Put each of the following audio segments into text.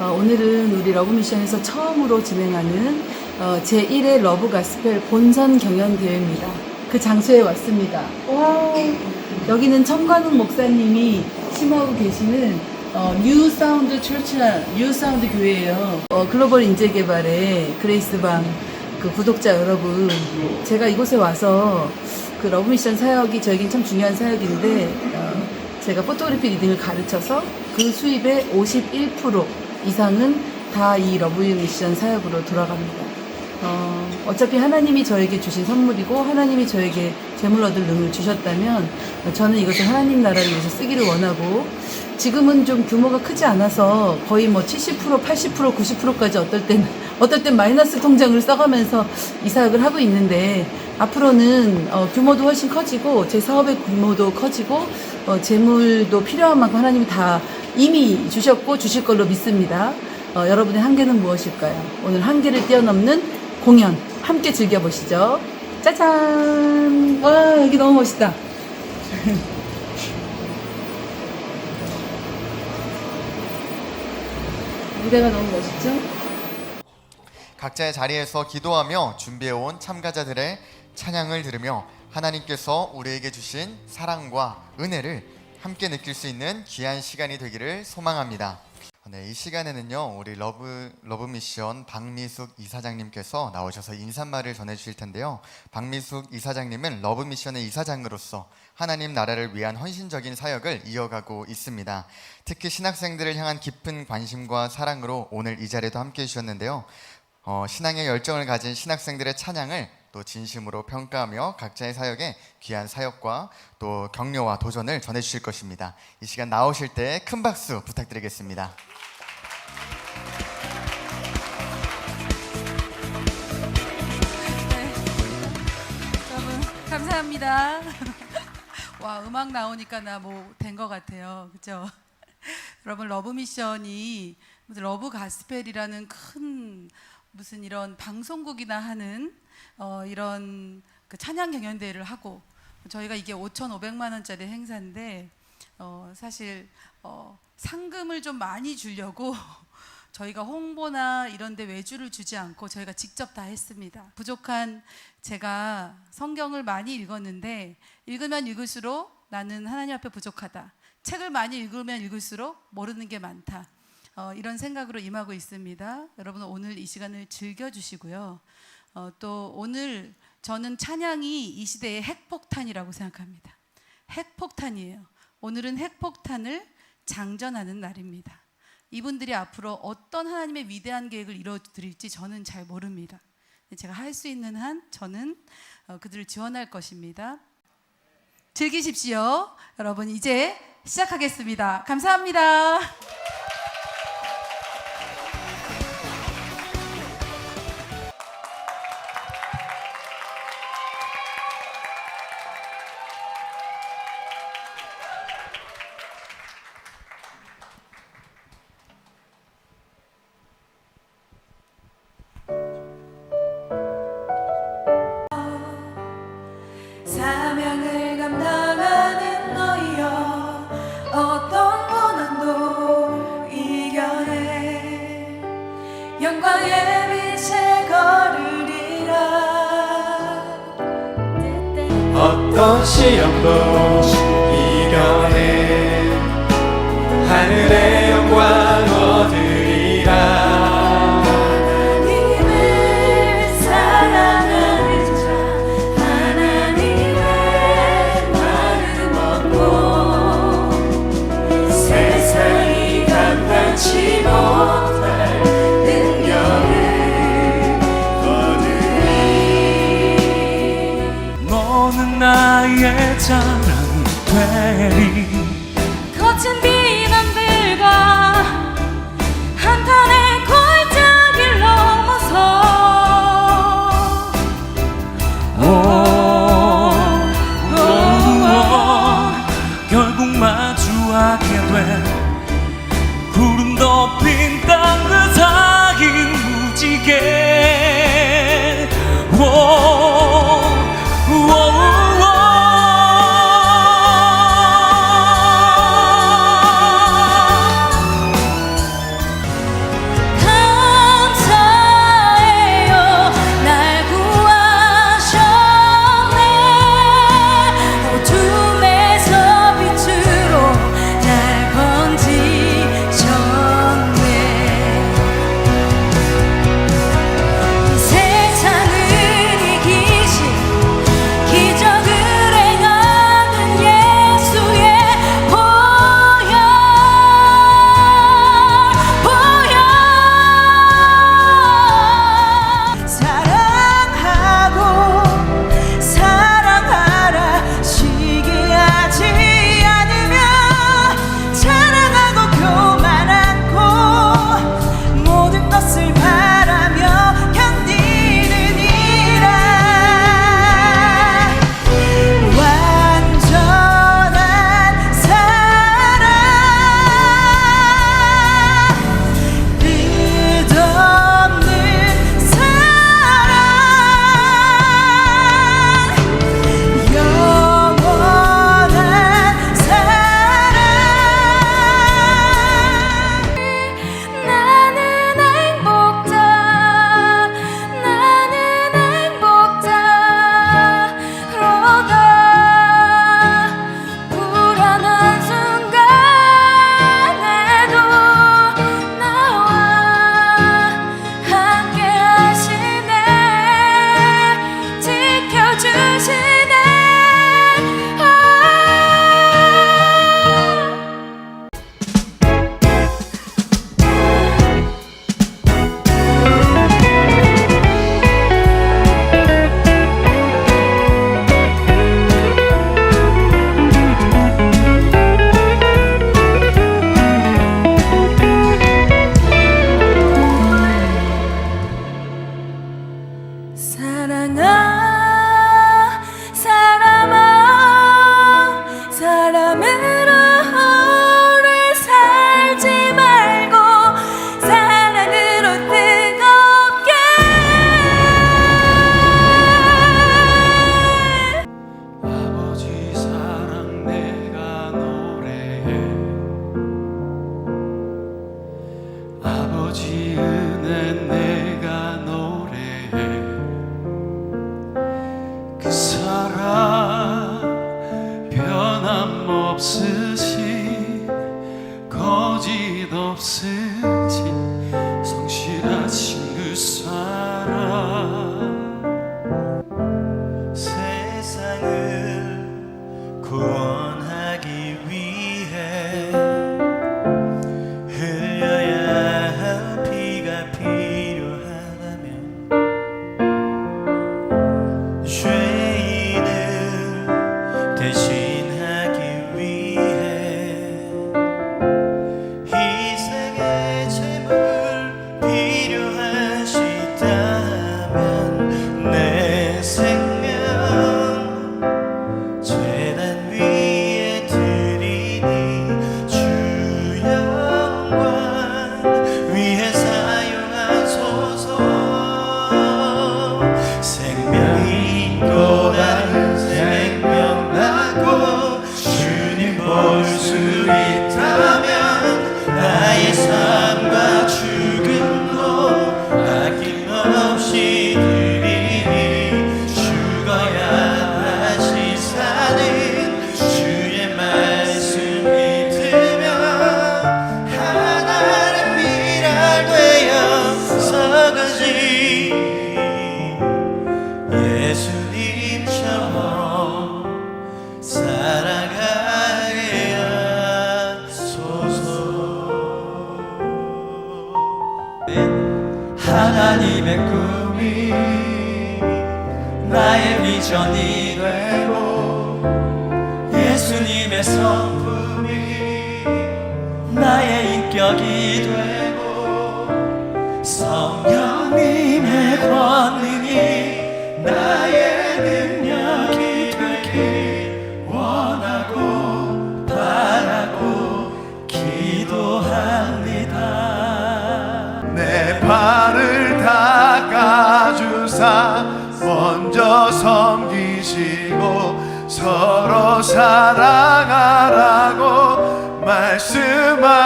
어, 오늘은 우리 러브미션에서 처음으로 진행하는 어, 제1회 러브 가스펠 본선 경연 대회입니다. 그 장소에 왔습니다. 와, 여기는 청관웅 목사님이 심하고 계시는 어, 뉴 사운드 철치나 뉴 사운드 교회예요. 어, 글로벌 인재 개발의 그레이스 방 그 구독자 여러분, 제가 이곳에 와서 그 러브미션 사역이 저에겐 참 중요한 사역인데 어, 제가 포토그래피 리딩을 가르쳐서 그 수입의 51% 이상은 다 이 러브미션 사역으로 돌아갑니다. 어, 어차피 하나님이 저에게 주신 선물이고 하나님이 저에게 재물 얻을 능을 주셨다면 어, 저는 이것을 하나님 나라를 위해서 쓰기를 원하고 지금은 좀 규모가 크지 않아서 거의 뭐 70%, 80%, 90%까지 어떨 땐 어떨 땐 마이너스 통장을 써가면서 이 사역을 하고 있는데 앞으로는 어, 규모도 훨씬 커지고 제 사업의 규모도 커지고 어, 재물도 필요한 만큼 하나님이 다 이미 주셨고 주실 걸로 믿습니다. 어, 여러분의 한계는 무엇일까요? 오늘 한계를 뛰어넘는 공연 함께 즐겨보시죠. 짜잔! 와, 여기 너무 멋있다. 무대가 너무 멋있죠? 각자의 자리에서 기도하며 준비해온 참가자들의 찬양을 들으며 하나님께서 우리에게 주신 사랑과 은혜를 함께 느낄 수 있는 귀한 시간이 되기를 소망합니다. 네, 이 시간에는요, 우리 러브, 러브 미션 박미숙 이사장님께서 나오셔서 인사말을 전해주실 텐데요. 박미숙 이사장님은 러브 미션의 이사장으로서 하나님 나라를 위한 헌신적인 사역을 이어가고 있습니다. 특히 신학생들을 향한 깊은 관심과 사랑으로 오늘 이 자리에도 함께 해주셨는데요. 어, 신앙의 열정을 가진 신학생들의 찬양을 또 진심으로 평가하며 각자의 사역에 귀한 사역과 또 격려와 도전을 전해주실 것입니다. 이 시간 나오실 때 큰 박수 부탁드리겠습니다. 여러분 감사합니다. 와 음악 나오니까 나 뭐 된 것 같아요, 그렇죠? 여러분 러브 미션이 러브 가스펠이라는 큰 무슨 이런 방송국이나 하는 어, 이런 그 찬양 경연 대회를 하고 저희가 이게 5,500만 원짜리 행사인데 어, 사실 어, 상금을 좀 많이 주려고 저희가 홍보나 이런 데 외주를 주지 않고 저희가 직접 다 했습니다. 부족한 제가 성경을 많이 읽었는데 읽으면 읽을수록 나는 하나님 앞에 부족하다. 책을 많이 읽으면 읽을수록 모르는 게 많다. 어, 이런 생각으로 임하고 있습니다. 여러분 오늘 이 시간을 즐겨 주시고요. 어, 또 오늘 저는 찬양이 이 시대의 핵폭탄이라고 생각합니다. 핵폭탄이에요. 오늘은 핵폭탄을 장전하는 날입니다. 이분들이 앞으로 어떤 하나님의 위대한 계획을 이루어드릴지 저는 잘 모릅니다. 제가 할 수 있는 한 저는 어, 그들을 지원할 것입니다. 즐기십시오. 여러분 이제 시작하겠습니다. 감사합니다. 어떤 시험도 이겨내. 하늘의 영광 얻으리라. 하나님을 사랑하는 자 하나님의 말을 먹고 세상이 감당치 못 나의 자랑이 되리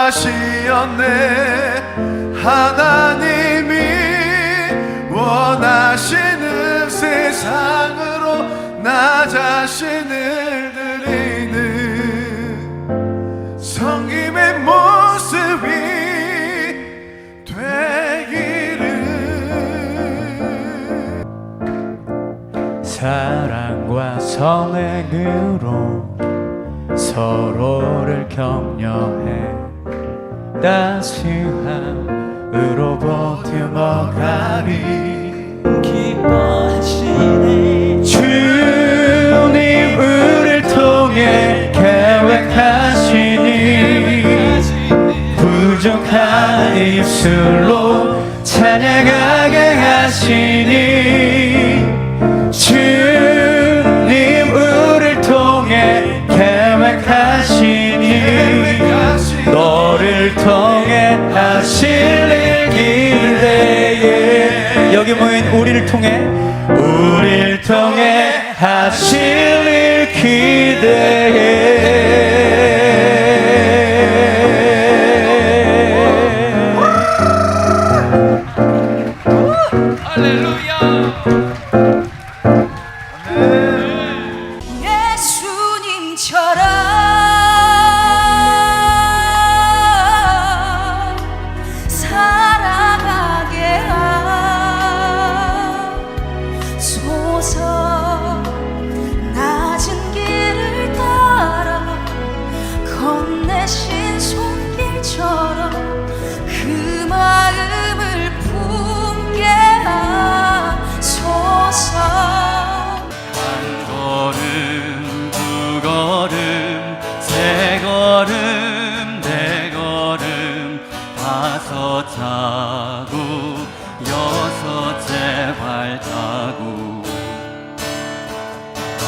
다시였네. 하나님이 원하시는 세상으로 나 자신을 드리는 성김의 모습이 되기를. 사랑과 선행으로 서로를 격려해 따스함으로 버텨먹가리. 기뻐하시네. 주님 우리를 통해 계획하시니 부족한 입술로 찬양하게 하시니 통해 우릴 통해 하신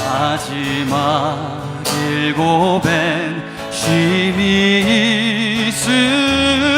마지막 일곱엔 힘이 있을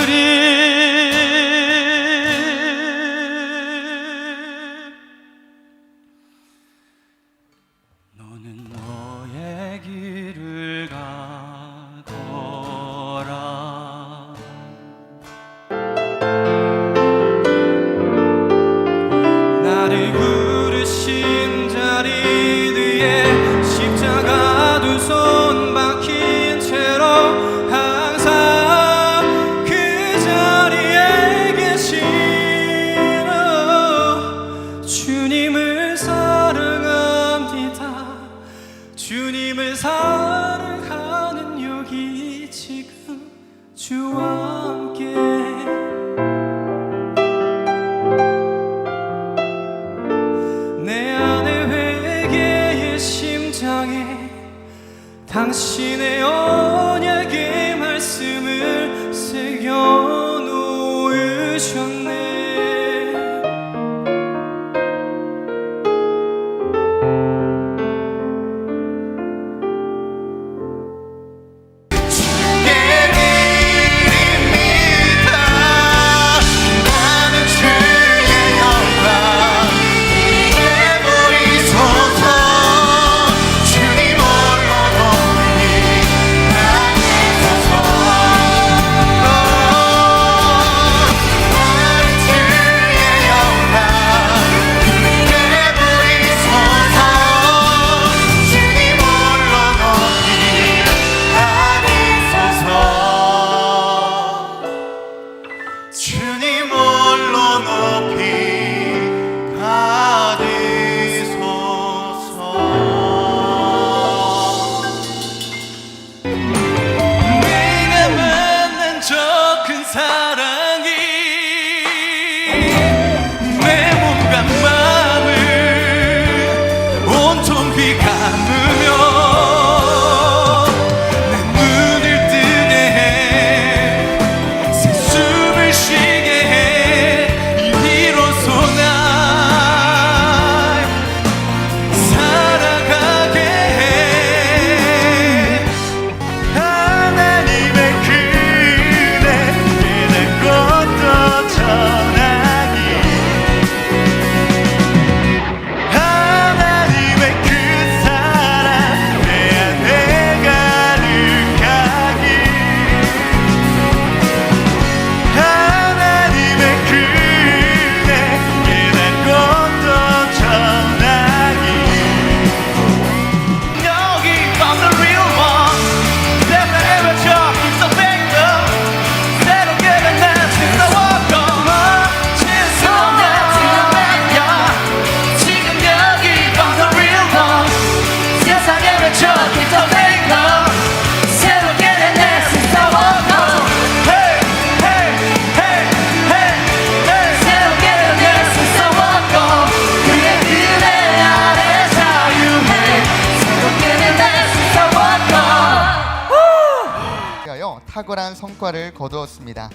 탁월한 성과를 거두었습니다.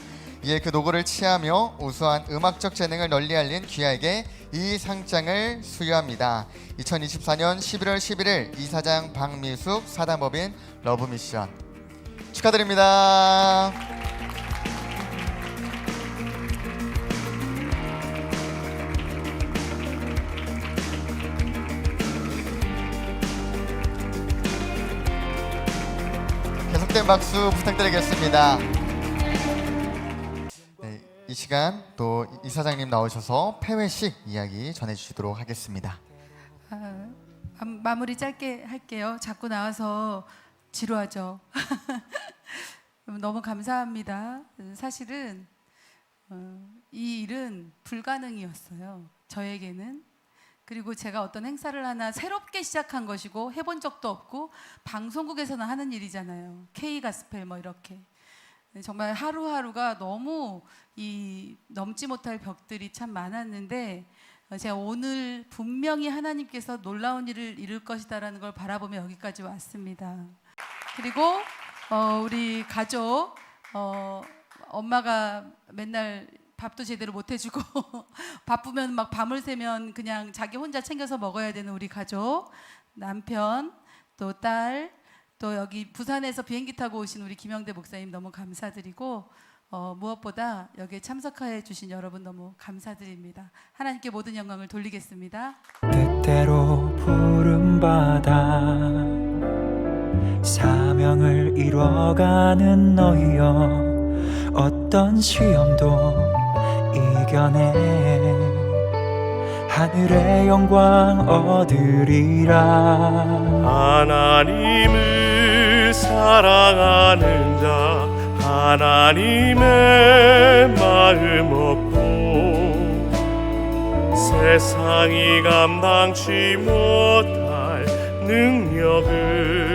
이에 그 노고를 취하며 우수한 음악적 재능을 널리 알린 귀하에게 이 상장을 수여합니다. 2024년 11월 11일 이사장 박미숙 사단법인 러브미션 축하드립니다. 계속된 박수 부탁드리겠습니다. 네, 이 시간 또 이사장님 나오셔서 폐회식 이야기 전해주시도록 하겠습니다. 아, 마- 마무리 짧게 할게요. 자꾸 나와서 지루하죠. 너무 감사합니다. 사실은 어, 이 일은 불가능이었어요. 저에게는. 그리고 제가 어떤 행사를 하나 새롭게 시작한 것이고 해본 적도 없고 방송국에서는 하는 일이잖아요. K 가스펠 뭐 이렇게. 네, 정말 하루하루가 너무 이 넘지 못할 벽들이 참 많았는데 어, 제가 오늘 분명히 하나님께서 놀라운 일을 이룰 것이다라는 걸 바라보며 여기까지 왔습니다. 그리고 어, 우리 가족 어, 엄마가 맨날 밥도 제대로 못 해주고 바쁘면 막 밤을 새면 그냥 자기 혼자 챙겨서 먹어야 되는 우리 가족 남편 또 딸 또 여기 부산에서 비행기 타고 오신 우리 김영대 목사님 너무 감사드리고 어, 무엇보다 여기에 참석해 주신 여러분 너무 감사드립니다. 하나님께 모든 영광을 돌리겠습니다. 뜻대로 부름 받아 사명을 이뤄가는 너희여 어떤 시험도 이겨내 하늘의 영광 얻으리라. 하나님을 사랑하는 자 하나님의 마음 얻고 세상이 감당치 못할 능력을